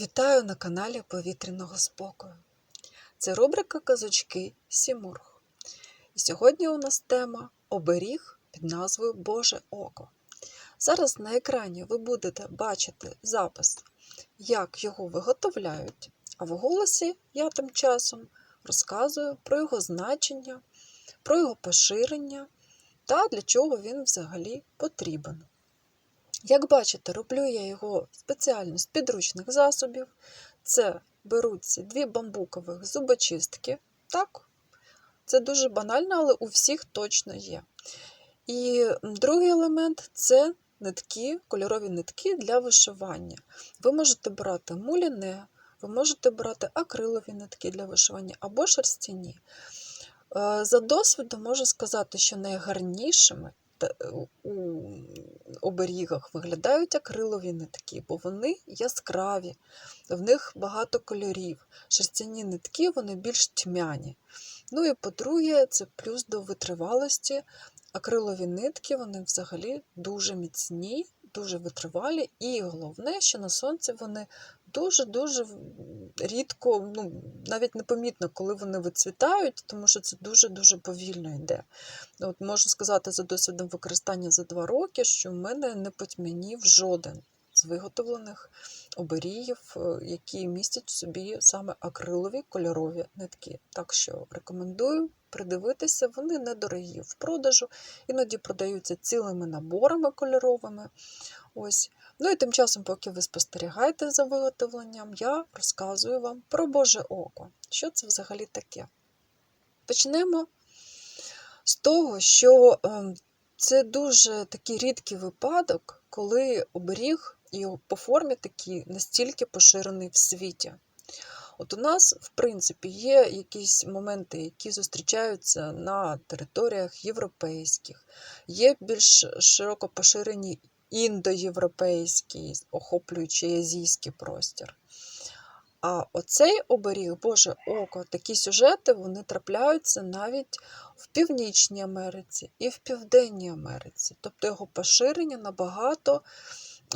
Вітаю на каналі Повітряного спокою. Це рубрика Казочки Сімург. І сьогодні у нас тема оберіг під назвою Боже Око. Зараз на екрані ви будете бачити запис, як його виготовляють, а в голосі я тим часом розказую про його значення, про його поширення та для чого він взагалі потрібен. Як бачите, роблю я його спеціально з підручних засобів. Це беруться дві бамбукових зубочистки. Так, це дуже банально, але у всіх точно є. І другий елемент це нитки, кольорові нитки для вишивання. Ви можете брати муліне, ви можете брати акрилові нитки для вишивання або шерстяні. Е, За досвідом можу сказати, що найгарнішими та- у оберігах виглядають акрилові нитки, бо вони яскраві, в них багато кольорів. Шерстяні нитки вони більш тьмяні. Ну і по-друге, це плюс до витривалості. Акрилові нитки вони взагалі дуже міцні, дуже витривалі, і головне, що на сонці вони дуже-дуже рідко, ну, навіть непомітно, коли вони вицвітають, тому що це дуже-дуже повільно йде. От Можу сказати за досвідом використання за два роки, що в мене не потьмянів жоден з виготовлених оберігів, е, які містять в собі саме акрилові кольорові нитки. Так що рекомендую придивитися, вони недорогі в продажу, іноді продаються цілими наборами кольоровими. Ось. Ну і тим часом, поки ви спостерігаєте за виготовленням, я розказую вам про Боже Око. Що це взагалі таке? Почнемо з того, що ем, це дуже такий рідкий випадок, коли оберіг і по формі такий настільки поширений в світі. От у нас, в принципі, є якісь моменти, які зустрічаються на територіях європейських, є більш широко поширені індоєвропейські, охоплюючи азійський простір. А оцей оберіг, Боже око, такі сюжети вони трапляються навіть в Північній Америці і в Південній Америці. Тобто його поширення набагато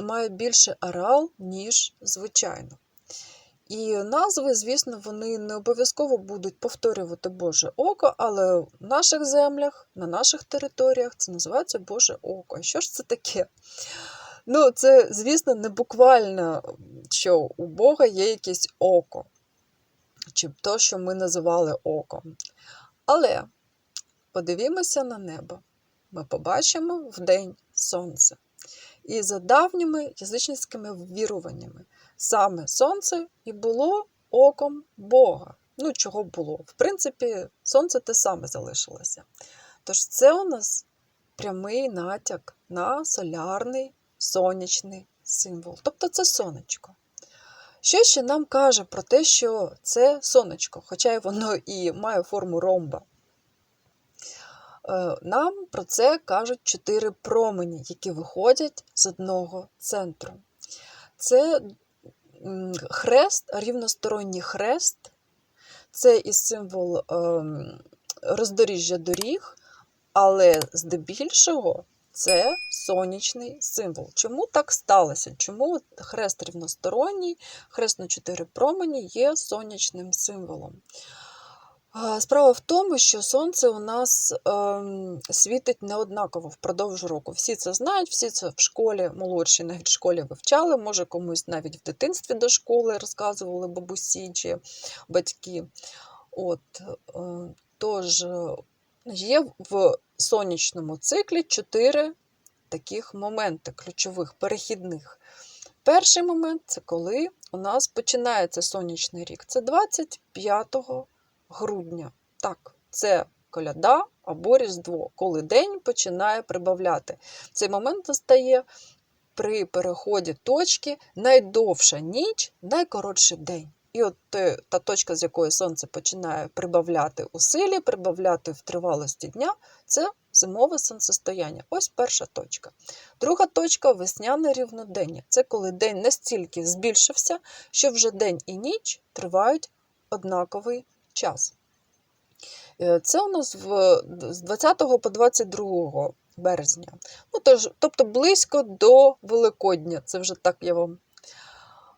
має більше арал, ніж звичайно. І назви, звісно, вони не обов'язково будуть повторювати Боже око, але в наших землях, на наших територіях це називається Боже око. А що ж це таке? Ну, це, звісно, не буквально, що у Бога є якесь око, чи то, що ми називали оком. Але подивімося на небо. Ми побачимо вдень сонце. І за давніми язичницькими віруваннями, саме сонце і було оком Бога. Ну, чого було? В принципі, сонце те саме залишилося. Тож це у нас прямий натяк на солярний сонячний символ. Тобто це сонечко. Що ще нам каже про те, що це сонечко, хоча воно і має форму ромба? Е, Нам про це кажуть чотири промені, які виходять з одного центру. Це хрест, рівносторонній хрест, це і символ ем, роздоріжжя доріг, але здебільшого це сонячний символ. Чому так сталося? Чому хрест рівносторонній, хрест на чотири промені є сонячним символом? Справа в тому, що сонце у нас ем, світить неоднаково впродовж року. Всі це знають, всі це в школі, молодші навіть в школі вивчали, може комусь навіть в дитинстві до школи розказували бабусі чи батьки. От, е, тож, е, є в сонячному циклі чотири таких моменти ключових, перехідних. Перший момент це коли у нас починається сонячний рік. Це 25 грудня. Так, це коляда або Різдво, коли день починає прибавляти. Цей момент настає при переході точки найдовша ніч, найкоротший день. І от та точка, з якої сонце починає прибавляти у силі, прибавляти в тривалості дня, це зимове сонцестояння. Ось перша точка. Друга точка весняне рівнодення. Це коли день настільки збільшився, що вже день і ніч тривають однаковий час. Е, Це у нас в, з 20 по 22 березня. Ну, тож, тобто близько до Великодня. Це вже так я вам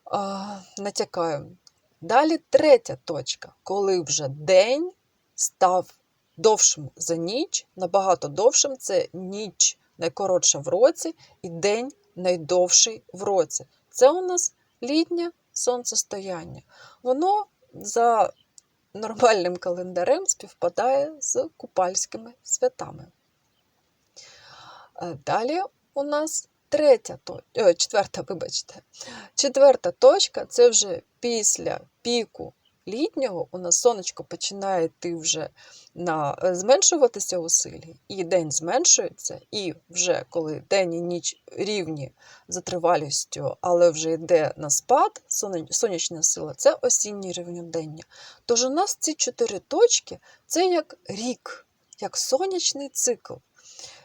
а, натякаю. Далі третя точка, коли вже день став довшим за ніч, набагато довшим це ніч найкоротша в році і день найдовший в році. Це у нас літнє сонцестояння. Воно за нормальним календарем співпадає з купальськими святами. Е, Далі у нас третя точка, четверта, вибачте. Четверта точка це вже після піку літнього у нас сонечко починає йти вже на е, зменшуватися у силі, і день зменшується, і вже коли день і ніч рівні за тривалістю, але вже йде на спад сонячна сила, це осіннє рівнодення. Тож у нас ці чотири точки це як рік, як сонячний цикл.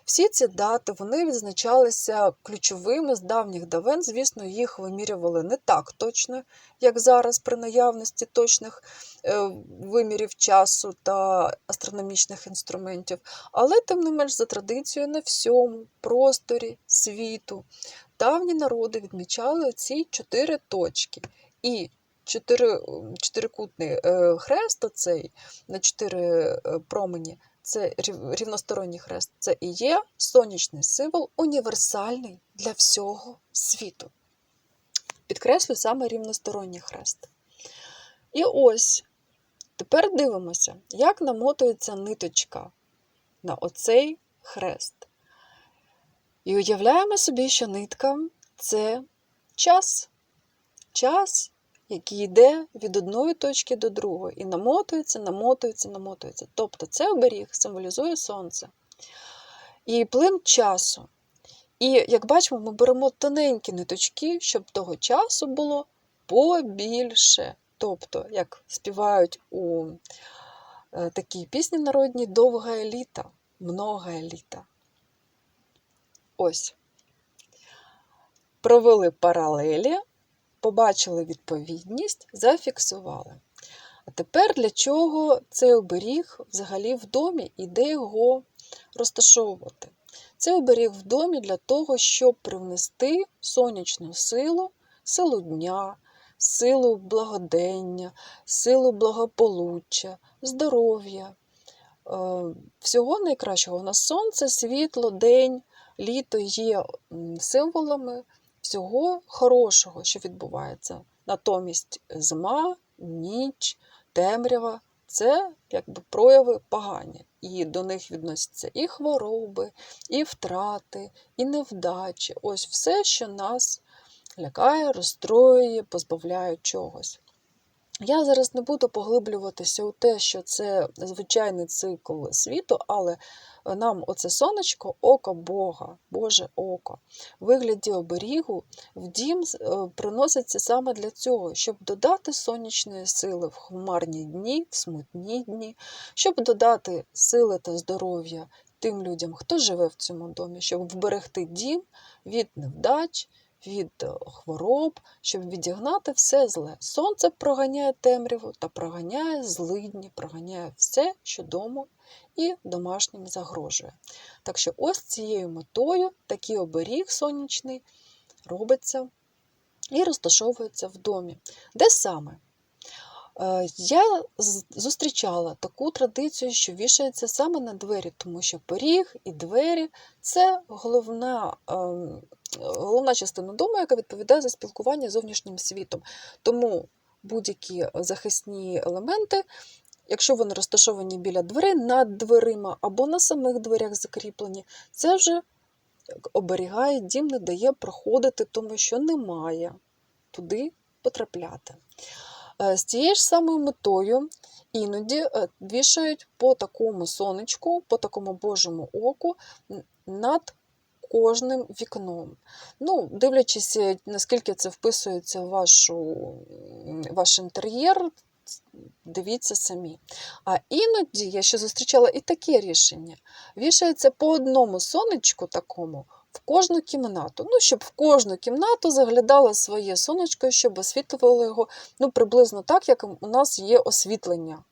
Всі ці дати вони відзначалися ключовими з давніх давен. Звісно, їх вимірювали не так точно, як зараз, при наявності точних е, вимірів часу та астрономічних інструментів, але тим не менш за традицією на всьому просторі світу давні народи відмічали ці чотири точки. І чотири, чотирикутний е, хрест оцей на чотири е, промені це рівносторонній хрест, це і є сонячний символ, універсальний для всього світу. Підкреслю саме рівносторонній хрест. І ось тепер дивимося, як намотується ниточка на оцей хрест. І уявляємо собі, що нитка це час. Час, який йде від одної точки до другої, і намотується, намотується, намотується. Тобто це оберіг символізує сонце. І плин часу. І, як бачимо, ми беремо тоненькі ниточки, щоб того часу було побільше. Тобто, як співають у е, такій пісні народній довге літо, многое літо. Ось. Провели паралелі, побачили відповідність, зафіксували. А тепер для чого цей оберіг взагалі в домі і де його розташовувати? Цей оберіг в домі для того, щоб привнести сонячну силу, силу дня, силу благодення, силу благополуччя, здоров'я. Е, Всього найкращого у нас сонце, світло, день, літо є символами всього хорошого, що відбувається. Натомість зима, ніч, темрява це якби прояви погані. І до них відносяться і хвороби, і втрати, і невдачі. Ось все, що нас лякає, розстроює, позбавляє чогось. Я зараз не буду поглиблюватися у те, що це звичайний цикл світу, але нам оце сонечко, око Бога, Боже око, в вигляді оберігу в дім е, приноситься саме для цього, щоб додати сонячної сили в хмарні дні, в смутні дні, щоб додати сили та здоров'я тим людям, хто живе в цьому домі, щоб вберегти дім від невдач, від е, хвороб, щоб відігнати все зле. Сонце проганяє темряву та проганяє злидні, проганяє все, що дому і домашнім загрожує. Так що ось цією метою такий оберіг сонячний робиться і розташовується в домі. Де саме? Е, Я зустрічала таку традицію, що вішається саме на двері, тому що поріг і двері це головна, ем, головна частина дому, яка відповідає за спілкування з зовнішнім світом. Тому будь-які захисні елементи, якщо вони розташовані біля дверей, над дверима або на самих дверях закріплені, це вже оберігає дім, не дає проходити, тому що немає туди потрапляти. Е, З цією ж самою метою іноді е, вішають по такому сонечку, по такому Божому оку над кожним вікном. Ну, дивлячись, е, наскільки це вписується в вашу, ваш інтер'єр, дивіться самі. А іноді я ще зустрічала і таке рішення. Вішається по одному сонечку такому в кожну кімнату. Ну, щоб в кожну кімнату заглядало своє сонечко, щоб освітлювало його ну, приблизно так, як у нас є освітлення.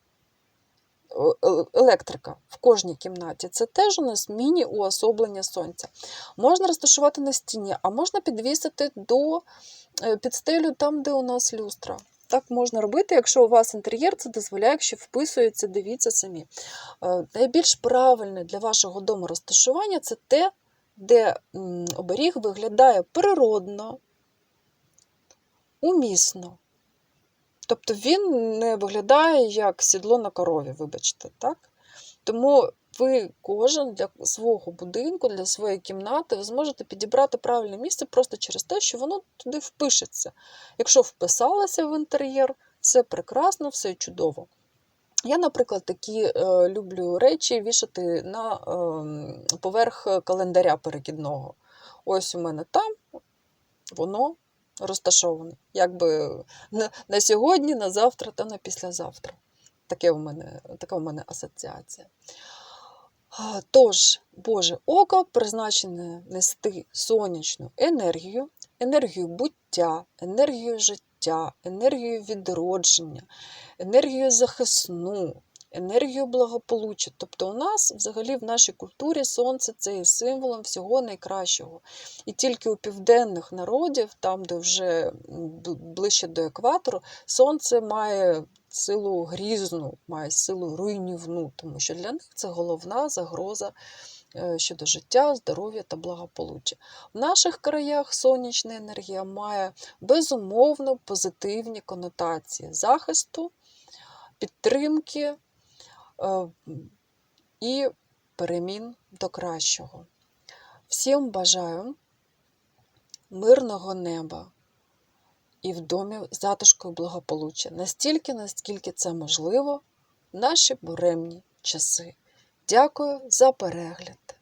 е- е- Електрика в кожній кімнаті. Це теж у нас міні-уособлення сонця. Можна розташувати на стіні, а можна підвісити до е, під стелю там, де у нас люстра. Так можна робити, якщо у вас інтер'єр це дозволяє, якщо вписується, дивіться самі. Найбільш правильне для вашого дому розташування це те, де оберіг виглядає природно, умісно. Тобто він не виглядає як сідло на корові, вибачте, так? Тому ви кожен для свого будинку, для своєї кімнати, ви зможете підібрати правильне місце просто через те, що воно туди впишеться. Якщо вписалося в інтер'єр, все прекрасно, все чудово. Я, наприклад, такі е, люблю речі вішати на е, поверх календаря перекидного. Ось у мене там воно розташоване. Якби на, на сьогодні, на завтра та на післязавтра. Таке у мене, така у мене асоціація. Тож, Боже око призначене нести сонячну енергію, енергію буття, енергію життя, енергію відродження, енергію захисну, енергію благополуччя. Тобто, у нас взагалі в нашій культурі сонце це є символом всього найкращого. І тільки у південних народів, там, де вже ближче до екватору, сонце має силу грізну, має силу руйнівну, тому що для них це головна загроза щодо життя, здоров'я та благополуччя. В наших краях сонячна енергія має безумовно позитивні конотації захисту, підтримки е, і перемін до кращого. Всім бажаю мирного неба і в домі затишку і благополуччя настільки, наскільки це можливо в наші буремні часи. Дякую за перегляд!